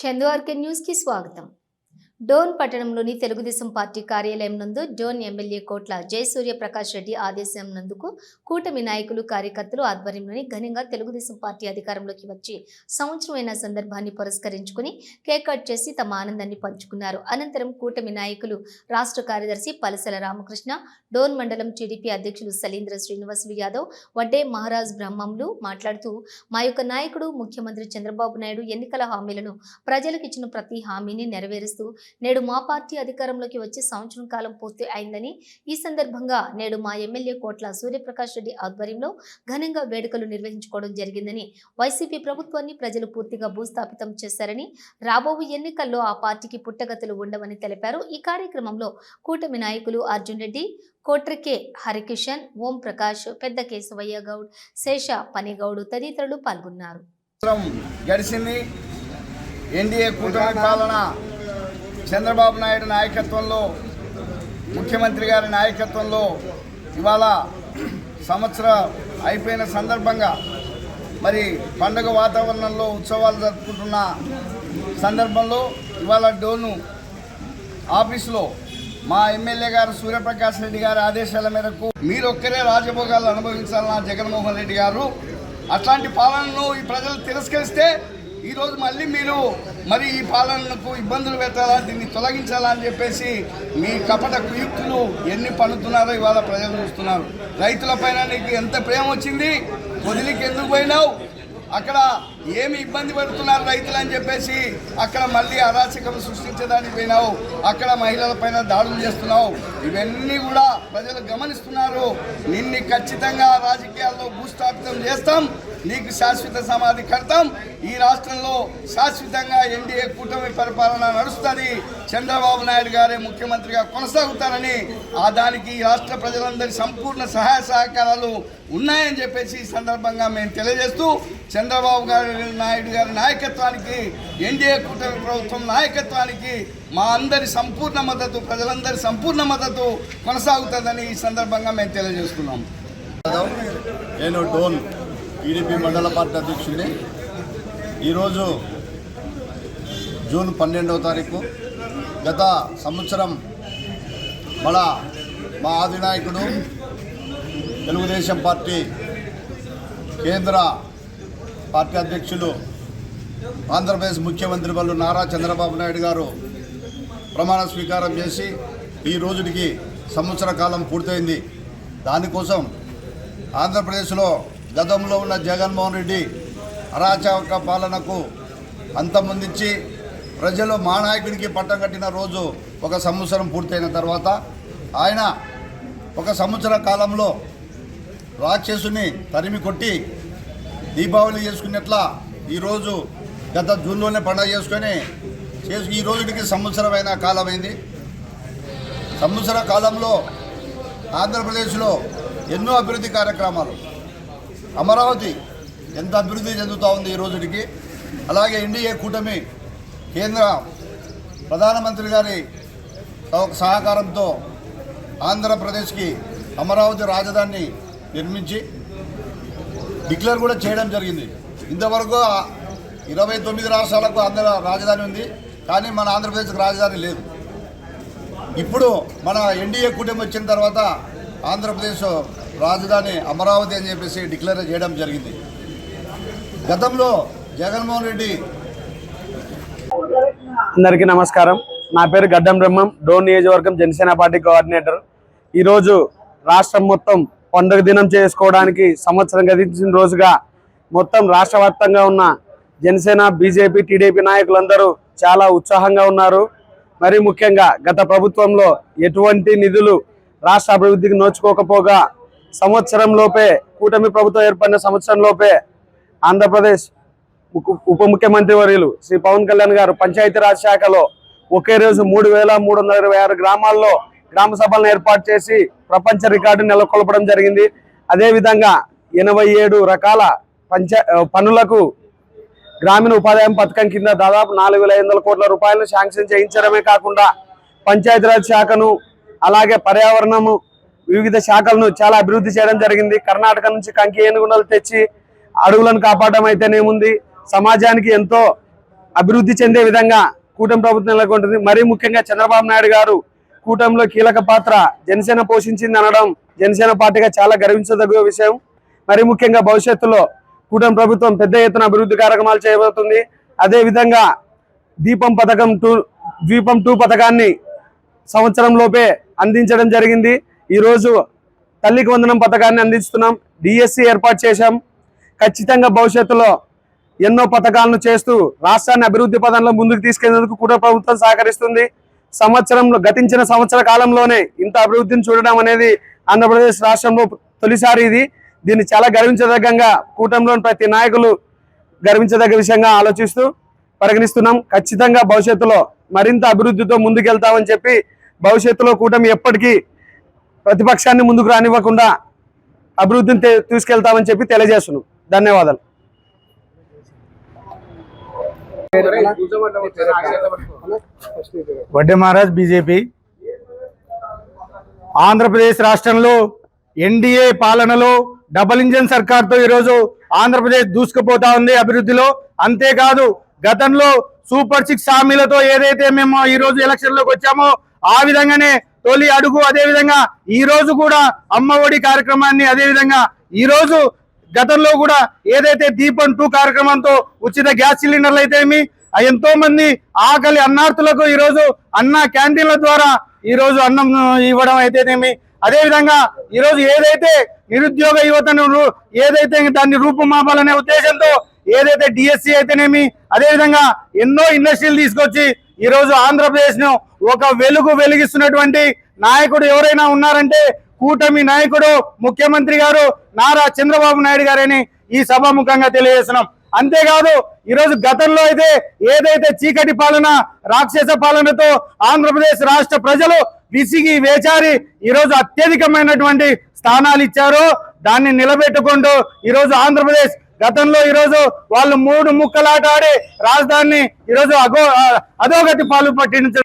చందువార్కే న్యూస్కి స్వాగతం. డోన్ పట్టణంలోని తెలుగుదేశం పార్టీ కార్యాలయం నందు డోన్ ఎమ్మెల్యే కోట్ల జయసూర్య ప్రకాష్ రెడ్డి ఆదేశం నందుకు కూటమి నాయకులు కార్యకర్తలు ఆధ్వర్యంలోని ఘనంగా తెలుగుదేశం పార్టీ అధికారంలోకి వచ్చి సంవత్సరమైన సందర్భాన్ని పురస్కరించుకుని కేక్ కట్ చేసి తమ ఆనందాన్ని పంచుకున్నారు. అనంతరం కూటమి నాయకులు రాష్ట్ర కార్యదర్శి పలసల రామకృష్ణ డోన్ మండలం టీడీపీ అధ్యక్షులు సలీంద్ర శ్రీనివాసులు యాదవ్ వడ్డే మహారాజ్ బ్రహ్మంలు మాట్లాడుతూ మా యొక్క నాయకుడు ముఖ్యమంత్రి చంద్రబాబు నాయుడు ఎన్నికల హామీలను ప్రజలకు ఇచ్చిన ప్రతి హామీని నెరవేరుస్తూ నేడు మా పార్టీ అధికారంలోకి వచ్చి సంవత్సరం కాలం పూర్తి అయిందని ఈ సందర్భంగా నేడు మా ఎమ్మెల్యే కోట్ల సూర్యప్రకాష్ రెడ్డి ఆధ్వర్యంలో ఘనంగా వేడుకలు నిర్వహించుకోవడం జరిగిందని వైసీపీ ప్రభుత్వాన్ని ప్రజలు పూర్తిగా భూస్థాపితం చేశారని రాబోవు ఎన్నికల్లో ఆ పార్టీకి పుట్టగతులు ఉండవని తెలిపారు. ఈ కార్యక్రమంలో కూటమి నాయకులు అర్జున్ రెడ్డి కోట్రకే హరికిషన్ ఓం ప్రకాష్ పెద్ద కేశవయ్య గౌడ్ శేష పనిగౌడు తదితరులు పాల్గొన్నారు. గడిచింది. ఎన్డీఏ కూటమి పాలన చంద్రబాబు నాయుడు నాయకత్వంలో ముఖ్యమంత్రి గారి నాయకత్వంలో ఇవాళ సంవత్సరం అయిపోయిన సందర్భంగా మరి పండగ వాతావరణంలో ఉత్సవాలు జరుపుకుంటున్న సందర్భంలో ఇవాళ డోను ఆఫీసులో మా ఎమ్మెల్యే గారు సూర్యప్రకాష్ రెడ్డి గారి ఆదేశాల మేరకు మీరొక్కరే రాజభోగాలు అనుభవించాలన్న జగన్మోహన్ రెడ్డి గారు. అట్లాంటి పాలనను ఈ ప్రజలు తిరస్కరిస్తే ఈరోజు మళ్ళీ మీరు మరి ఈ పాలనకు ఇబ్బందులు పెట్టాలా దీన్ని తొలగించాలా అని చెప్పేసి మీ కపట కుయుక్తులు ఎన్ని పండుతున్నారో ఇవాళ ప్రజలు చూస్తున్నారు. రైతుల పైన నీకు ఎంత ప్రేమ వచ్చింది? వదిలికి ఎందుకు పోయినావు? అక్కడ ఏమి ఇబ్బంది పడుతున్నారు రైతులు అని చెప్పేసి అక్కడ మళ్ళీ అరాచకం సృష్టించడానికి పోయినావు. అక్కడ మహిళల పైన దాడులు చేస్తున్నావు. ఇవన్నీ కూడా ప్రజలు గమనిస్తున్నారు. నిన్ను ఖచ్చితంగా రాజకీయాల్లో భూస్థాపితం చేస్తాం. నీకు శాశ్వత సమాధి కడతాం. ఈ రాష్ట్రంలో శాశ్వతంగా ఎన్డీఏ కూటమి పరిపాలన నడుస్తుంది. చంద్రబాబు నాయుడు గారే ముఖ్యమంత్రిగా కొనసాగుతారని ఆ దానికి ఈ రాష్ట్ర ప్రజలందరి సంపూర్ణ సహాయ సహకారాలు ఉన్నాయని చెప్పేసి ఈ సందర్భంగా మేము తెలియజేస్తూ చంద్రబాబు గారి నాయుడు గారి నాయకత్వానికి ఎన్డీఏ కూటమి ప్రభుత్వం నాయకత్వానికి మా అందరి సంపూర్ణ మద్దతు ప్రజలందరి సంపూర్ణ మద్దతు కొనసాగుతుందని ఈ సందర్భంగా మేము తెలియజేస్తున్నాం. నేను డోన్ టీడీపీ మండల పార్టీ అధ్యక్షుడిని. ఈరోజు జూన్ పన్నెండవ తారీఖు గత సంవత్సరం మన మా ఆదినాయకుడు తెలుగుదేశం పార్టీ కేంద్ర పార్టీ అధ్యక్షులు ఆంధ్రప్రదేశ్ ముఖ్యమంత్రి వాళ్ళు నారా చంద్రబాబు నాయుడు గారు ప్రమాణ స్వీకారం చేసి ఈ రోజుకి సంవత్సర కాలం పూర్తయింది. దానికోసం ఆంధ్రప్రదేశ్లో గతంలో ఉన్న జగన్మోహన్ రెడ్డి అరాచక పాలనకు అంతమొందించి ప్రజలు మా నాయకుడికి పట్టం కట్టిన రోజు ఒక సంవత్సరం పూర్తయిన తర్వాత ఆయన ఒక సంవత్సర కాలంలో రాక్షసుని తరిమి కొట్టి దీపావళి చేసుకున్నట్లా ఈరోజు గత జూన్లోనే పండగ చేసుకొని చేసు ఈ రోజుకి సంవత్సరమైన కాలమైంది. సంవత్సర కాలంలో ఆంధ్రప్రదేశ్లో ఎన్నో అభివృద్ధి కార్యక్రమాలు. అమరావతి ఎంత అభివృద్ధి చెందుతూ ఉంది ఈ రోజుకి అలాగే ఎన్డీఏ కూటమి కేంద్ర ప్రధానమంత్రి గారి సహకారంతో ఆంధ్రప్రదేశ్కి అమరావతి రాజధానిని నిర్మించి డిక్లేర్ కూడా చేయడం జరిగింది. ఇంతవరకు ఇరవై తొమ్మిది రాష్ట్రాలకు ఆంధ్ర రాజధాని ఉంది కానీ మన ఆంధ్రప్రదేశ్కి రాజధాని లేదు. ఇప్పుడు మన ఎన్డీఏ కూటమి వచ్చిన తర్వాత ఆంధ్రప్రదేశ్ రాజధాని అమరావతి అని చెప్పేసి డిక్లేర్ చేయడం జరిగింది. గతంలో జగన్మోహన్ రెడ్డి అందరికీ నమస్కారం. నా పేరు గడ్డం బ్రహ్మం డోన్ నియోజకవర్గం జనసేన పార్టీ కోఆర్డినేటర్. ఈరోజు రాష్ట్రం మొత్తం పండుగ దినం చేసుకోవడానికి సంవత్సరం గతించిన రోజుగా మొత్తం రాష్ట్ర ఉన్న జనసేన బీజేపీ టీడీపీ నాయకులందరూ చాలా ఉత్సాహంగా ఉన్నారు. మరి ముఖ్యంగా గత ప్రభుత్వంలో ఎటువంటి నిధులు రాష్ట్ర అభివృద్ధికి నోచుకోకపోగా సంవత్సరం లోపే కూటమి ప్రభుత్వం ఏర్పడిన సంవత్సరం లోపే ఆంధ్రప్రదేశ్ ఉప- ఉప ముఖ్యమంత్రి వర్యులు శ్రీ పవన్ కళ్యాణ్ గారు పంచాయతీరాజ్ శాఖలో ఒకే రోజు మూడు వేల మూడు వందల ఇరవై ఆరు గ్రామాల్లో గ్రామ సభలను ఏర్పాటు చేసి ప్రపంచ రికార్డు నెలకొల్పడం జరిగింది. అదేవిధంగా ఎనభై ఏడు రకాల పంచ పనులకు గ్రామీణ ఉపాధి పథకం కింద దాదాపు నాలుగు వేల ఐదు వందల కోట్ల రూపాయలను శాంక్షన్ చేయించడమే కాకుండా పంచాయతీరాజ్ శాఖను అలాగే పర్యావరణము వివిధ శాఖలను చాలా అభివృద్ధి చేయడం జరిగింది. కర్ణాటక నుంచి కంకి ఏనుగుండలు తెచ్చి అడవులను కాపాడడం అయితేనేముంది సమాజానికి ఎంతో అభివృద్ధి చెందే విధంగా కూటమి ప్రభుత్వం నెలకొంటుంది. మరీ ముఖ్యంగా చంద్రబాబు నాయుడు గారు కూటమిలో కీలక పాత్ర జనసేన పోషించింది అనడం జనసేన పార్టీగా చాలా గర్వించదగ్గ విషయం. మరి ముఖ్యంగా భవిష్యత్తులో కూటమి ప్రభుత్వం పెద్ద ఎత్తున అభివృద్ధి కార్యక్రమాలు చేయబోతుంది. అదేవిధంగా దీపం పథకం టూ ద్వీపం టూ పథకాన్ని సంవత్సరంలోపే అందించడం జరిగింది. ఈరోజు తల్లికి వందనం పథకాన్ని అందిస్తున్నాం. డిఎస్సి ఏర్పాటు చేశాం. ఖచ్చితంగా భవిష్యత్తులో ఎన్నో పథకాలను చేస్తూ రాష్ట్రాన్ని అభివృద్ధి పదంలో ముందుకు తీసుకెళ్ళేందుకు కూడా ప్రభుత్వం సహకరిస్తుంది. సంవత్సరంలో గతించిన సంవత్సర కాలంలోనే ఇంత అభివృద్ధిని చూడడం అనేది ఆంధ్రప్రదేశ్ రాష్ట్రంలో తొలిసారి ఇది. దీన్ని చాలా గర్వించదగ్గంగా కూటమిలోని ప్రతి నాయకులు గర్వించదగ్గ విషయంగా ఆలోచిస్తూ పరిగణిస్తున్నాం. ఖచ్చితంగా భవిష్యత్తులో మరింత అభివృద్ధితో ముందుకెళ్తామని చెప్పి భవిష్యత్తులో కూటమి ఎప్పటికీ ప్రతిపక్షాన్ని ముందుకు రానివ్వకుండా అభివృద్ధిని తీసుకెళ్తామని చెప్పి తెలియజేస్తున్నాం. ధన్యవాదాలు. వడ్డే మహారాజ్ బీజేపీ. ఆంధ్రప్రదేశ్ రాష్ట్రంలో ఎన్డీఏ పాలనలో డబల్ ఇంజన్ సర్కార్తో ఈరోజు ఆంధ్రప్రదేశ్ దూసుకుపోతా ఉంది అభివృద్ధిలో. అంతేకాదు గతంలో సూపర్ సిక్స్ హామీలతో ఏదైతే మేము ఈ రోజు ఎలక్షన్లోకి వచ్చామో ఆ విధంగానే తొలి అడుగు అదే విధంగా ఈ రోజు కూడా అమ్మ ఒడి కార్యక్రమాన్ని అదే విధంగా ఈ రోజు గతంలో కూడా ఏదైతే దీపం టూ కార్యక్రమంతో ఉచిత గ్యాస్ సిలిండర్లు అయితేమి ఎంతో మంది ఆకలి అన్నార్థులకు ఈరోజు అన్న క్యాంటీన్ల ద్వారా ఈరోజు అన్నం ఇవ్వడం అయితేనేమి అదేవిధంగా ఈరోజు ఏదైతే నిరుద్యోగ యువతను ఏదైతే దాన్ని రూపుమాపాలనే ఉద్దేశంతో ఏదైతే డిఎస్సి అయితేనేమి అదేవిధంగా ఎన్నో ఇండస్ట్రీలు తీసుకొచ్చి ఈరోజు ఆంధ్రప్రదేశ్ను ఆంధ్రప్రదేశ్ను ఒక వెలుగు వెలిగిస్తున్నటువంటి నాయకుడు ఎవరైనా ఉన్నారంటే కూటమి నాయకుడు ముఖ్యమంత్రి గారు నారా చంద్రబాబు నాయుడు గారని ఈ సభాముఖంగా తెలియజేస్తున్నాం. అంతేకాదు ఈరోజు గతంలో అయితే ఏదైతే చీకటి పాలన రాక్షస పాలనతో ఆంధ్రప్రదేశ్ రాష్ట్ర ప్రజలు విసిగి వేచారి. ఈరోజు అత్యధికమైనటువంటి స్థానాలు ఇచ్చారు. దాన్ని నిలబెట్టుకుంటూ ఈరోజు ఆంధ్రప్రదేశ్ గతంలో ఈరోజు వాళ్ళు మూడు ముక్కలాట ఆడి రాజధానిని ఈరోజు అగో అధోగతి పాలు పట్టించారు